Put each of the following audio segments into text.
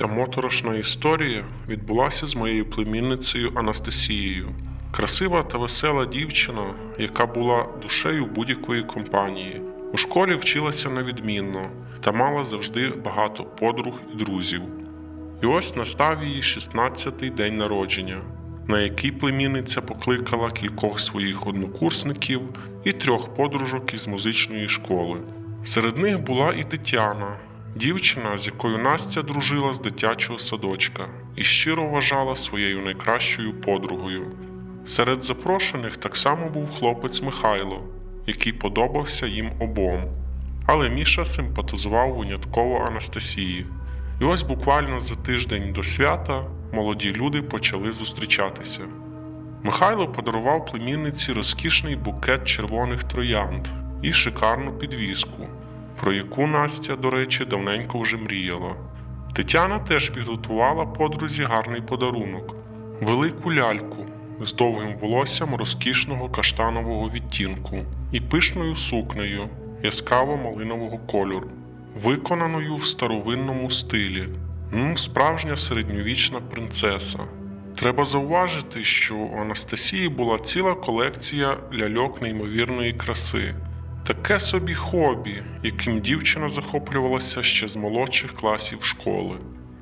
Ця моторошна історія відбулася з моєю племінницею Анастасією. Красива та весела дівчина, яка була душею будь-якої компанії. У школі вчилася невідмінно та мала завжди багато подруг і друзів. І ось настав її 16-й день народження, на який племінниця покликала кількох своїх однокурсників і трьох подружок із музичної школи. Серед них була і Тетяна, дівчина, з якою Настя дружила з дитячого садочка і щиро вважала своєю найкращою подругою. Серед запрошених так само був хлопець Михайло, який подобався їм обом. Але Міша симпатизував винятково Анастасії. І ось буквально за тиждень до свята молоді люди почали зустрічатися. Михайло подарував племінниці розкішний букет червоних троянд і шикарну підвіску, про яку Настя, до речі, давненько вже мріяла. Тетяна теж підготувала подрузі гарний подарунок велику ляльку з довгим волоссям розкішного каштанового відтінку і пишною сукнею яскраво малинового кольору, виконаною в старовинному стилі. Ну, справжня середньовічна принцеса. Треба зауважити, що у Анастасії була ціла колекція ляльок неймовірної краси. Таке собі хобі, яким дівчина захоплювалася ще з молодших класів школи.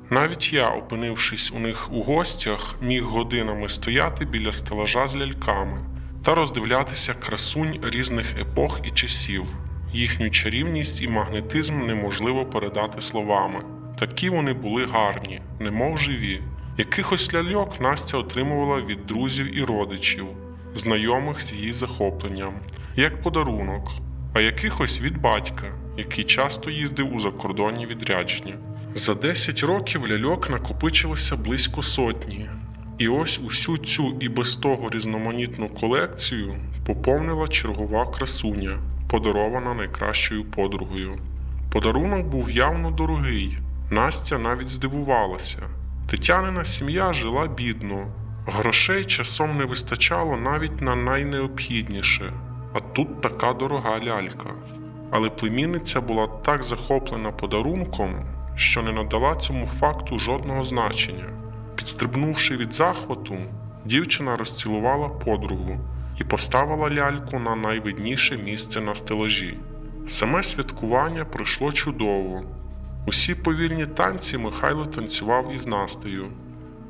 Навіть я, опинившись у них у гостях, міг годинами стояти біля стелажа з ляльками та роздивлятися красунь різних епох і часів. Їхню чарівність і магнетизм неможливо передати словами. Такі вони були гарні, немов живі. Якихось ляльок Настя отримувала від друзів і родичів, знайомих з її захопленням, як подарунок, а якихось від батька, який часто їздив у закордонні відрядження. За 10 років ляльок накопичилося близько сотні, і ось усю цю і без того різноманітну колекцію поповнила чергова красуня, подарована найкращою подругою. Подарунок був явно дорогий. Настя навіть здивувалася. Тетянина сім'я жила бідно, грошей часом не вистачало навіть на найнеобхідніше, а тут така дорога лялька. Але племінниця була так захоплена подарунком, що не надала цьому факту жодного значення. Підстрибнувши від захвату, дівчина розцілувала подругу і поставила ляльку на найвидніше місце на стелажі. Саме святкування пройшло чудово. Усі повільні танці Михайло танцював із Настею.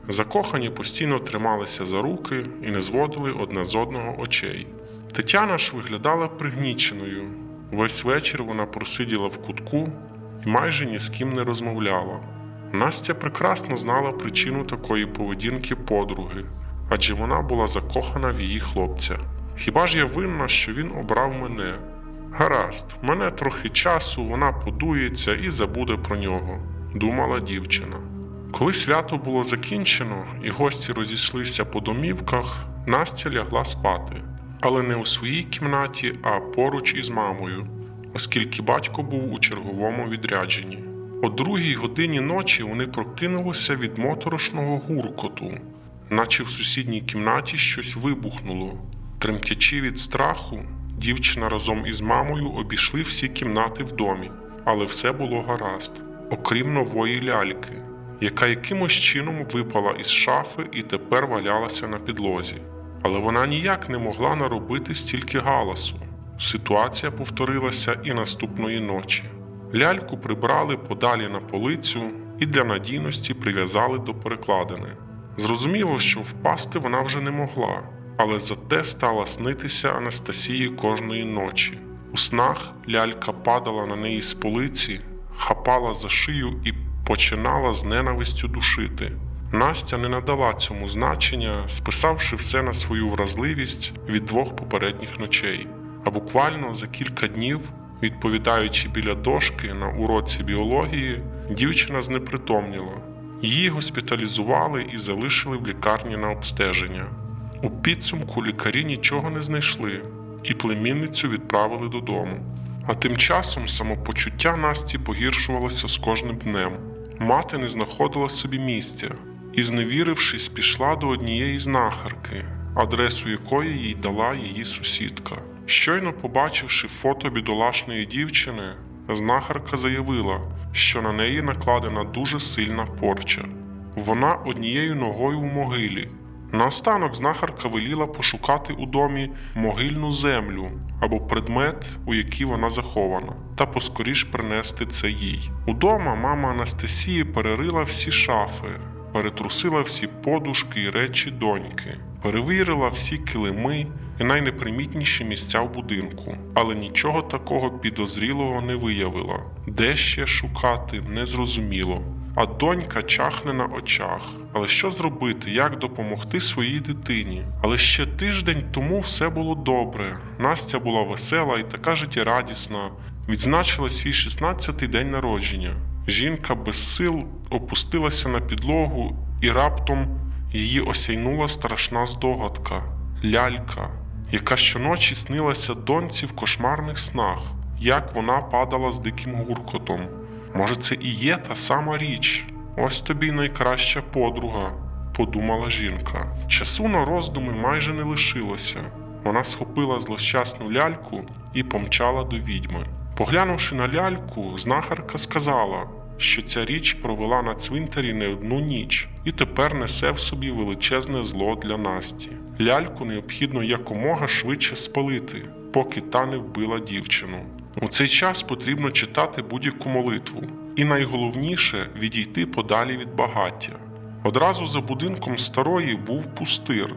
Закохані постійно трималися за руки і не зводили одне з одного очей. Тетяна ж виглядала пригніченою. Весь вечір вона просиділа в кутку і майже ні з ким не розмовляла. Настя прекрасно знала причину такої поведінки подруги, адже вона була закохана в її хлопця. Хіба ж я винна, що він обрав мене? Гаразд, мене трохи часу, вона подується і забуде про нього, думала дівчина. Коли свято було закінчено і гості розійшлися по домівках, Настя лягла спати, але не у своїй кімнаті, а поруч із мамою, оскільки батько був у черговому відрядженні. О другій годині ночі вони прокинулися від моторошного гуркоту, наче в сусідній кімнаті щось вибухнуло. Тремтячи від страху, дівчина разом із мамою обійшли всі кімнати в домі, але все було гаразд, окрім нової ляльки, яка якимось чином випала із шафи і тепер валялася на підлозі. Але вона ніяк не могла наробити стільки галасу. Ситуація повторилася і наступної ночі. Ляльку прибрали подалі на полицю і для надійності прив'язали до перекладини. Зрозуміло, що впасти вона вже не могла, але зате стала снитися Анастасії кожної ночі. У снах лялька падала на неї з полиці, хапала за шию і починала з ненавистю душити. Настя не надала цьому значення, списавши все на свою вразливість від двох попередніх ночей. А буквально за кілька днів, відповідаючи біля дошки на уроці біології, дівчина знепритомніла. Її госпіталізували і залишили в лікарні на обстеження. У підсумку лікарі нічого не знайшли, і племінницю відправили додому. А тим часом самопочуття Насті погіршувалося з кожним днем. Мати не знаходила собі місця і, зневірившись, пішла до однієї знахарки, адресу якої їй дала її сусідка. Щойно побачивши фото бідолашної дівчини, знахарка заявила, що на неї накладена дуже сильна порча. Вона однією ногою в могилі. Наостанок знахарка веліла пошукати у домі могильну землю або предмет, у який вона захована, та поскоріш принести це їй. Удома мама Анастасії перерила всі шафи, перетрусила всі подушки і речі доньки, перевірила всі килими і найнепримітніші місця в будинку, але нічого такого підозрілого не виявила. Де ще шукати, незрозуміло. А донька чахне на очах. Але що зробити, як допомогти своїй дитині? Але ще тиждень тому все було добре. Настя була весела і така життєрадісна. Відзначила свій 16-й день народження. Жінка без сил опустилася на підлогу, і раптом її осяйнула страшна здогадка лялька, яка щоночі снилася доньці в кошмарних снах, як вона падала з диким гуркотом. Може, це і є та сама річ. Ось тобі найкраща подруга, подумала жінка. Часу на роздуми майже не лишилося. Вона схопила злощасну ляльку і помчала до відьми. Поглянувши на ляльку, знахарка сказала, що ця річ провела на цвинтарі не одну ніч і тепер несе в собі величезне зло для Насті. Ляльку необхідно якомога швидше спалити, поки та не вбила дівчину. У цей час потрібно читати будь-яку молитву, і найголовніше відійти подалі від багаття. Одразу за будинком старої був пустир,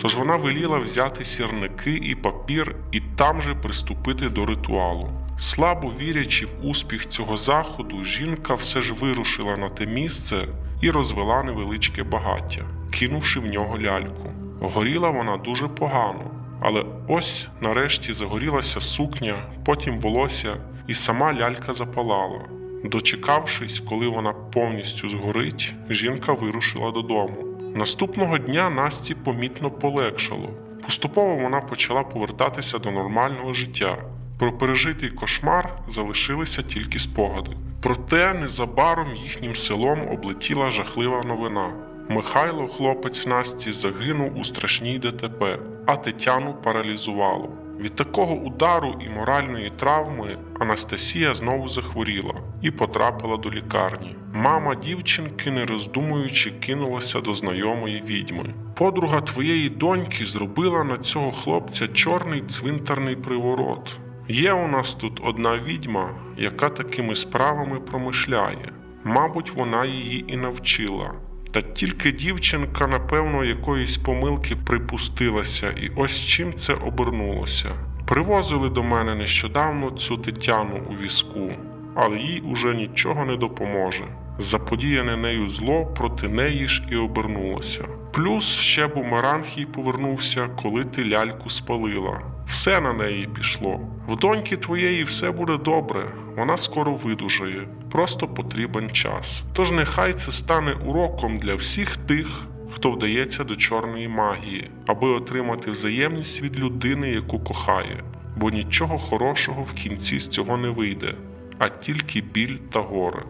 тож вона веліла взяти сірники і папір і там же приступити до ритуалу. Слабо вірячи в успіх цього заходу, жінка все ж вирушила на те місце і розвела невеличке багаття, кинувши в нього ляльку. Горіла вона дуже погано, але ось нарешті загорілася сукня, потім волосся, і сама лялька запалала. Дочекавшись, коли вона повністю згорить, жінка вирушила додому. Наступного дня Насті помітно полегшало. Поступово вона почала повертатися до нормального життя. Про пережитий кошмар залишилися тільки спогади. Проте незабаром їхнім селом облетіла жахлива новина. Михайло, хлопець Насті, загинув у страшній ДТП, а Тетяну паралізувало. Від такого удару і моральної травми Анастасія знову захворіла і потрапила до лікарні. Мама дівчинки, не роздумуючи, кинулася до знайомої відьми. Подруга твоєї доньки зробила на цього хлопця чорний цвинтарний приворот. Є у нас тут одна відьма, яка такими справами промишляє. Мабуть, вона її і навчила. Та тільки дівчинка, напевно, якоїсь помилки припустилася, і ось чим це обернулося. Привозили до мене нещодавно цю Тетяну у візку, але їй уже нічого не допоможе. Заподіяне нею зло проти неї ж і обернулося. Плюс ще бумеранг їй повернувся, коли ти ляльку спалила. Все на неї пішло. В доньки твоєї все буде добре, вона скоро видужає, просто потрібен час. Тож нехай це стане уроком для всіх тих, хто вдається до чорної магії, аби отримати взаємність від людини, яку кохає, бо нічого хорошого в кінці з цього не вийде, а тільки біль та горе.